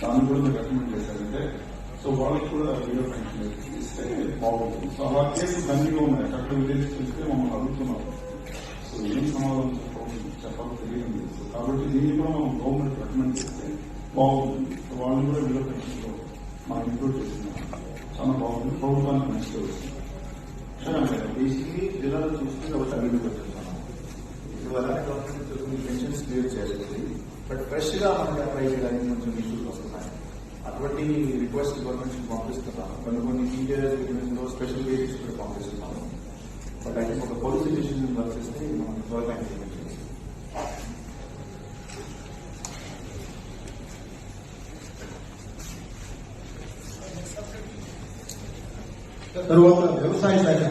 దాన్ని కూడా మీరు రికమెండ్ చేశారంటే సో వాళ్ళకి కూడా వీడియో పెన్షన్ ఇస్తే బాగుంటుంది. సో అలా కేసు దండిగా ఉన్నాయి. అక్కడ విలేజ్ చూస్తే మమ్మల్ని అడుగుతున్నారు. సో ఏం సమాధానం చెప్పాలి? చెప్పాలో తెలియదు. సో కాబట్టి దీన్ని కూడా మనం గవర్నమెంట్ రికమెండ్ చేస్తే బాగుంటుంది. సో వాళ్ళని కూడా వీడియో పెన్షన్లో మనం ఇంక్లూడ్ చేస్తున్నాం. చాలా బాగుంది. ప్రభుత్వానికి మంచి వస్తుంది బేసిక్లీ జిల్లాలో చూసుకుని ఒక అభివృద్ధి వచ్చేస్తున్నాం ఇది వల్ల గవర్నమెంట్ పెన్షన్స్ క్లియర్ చేయాలి బట్ ఫ్రెష్గా మనకి అప్లై చేయడానికి అటువంటి రిక్వెస్ట్ గవర్నమెంట్ పంపిస్తున్నాం కొన్ని కొన్ని టీచర్స్ లో స్పెషల్ బేసిస్ కూడా పంపిస్తున్నాము బట్ అయితే ఒక పాలసీ డిసిజన్ వర్క్ చేస్తే మనం త్వరగా ఇంప్లిమెంట్ చేస్తాం తరువాత వ్యవసాయ శాఖ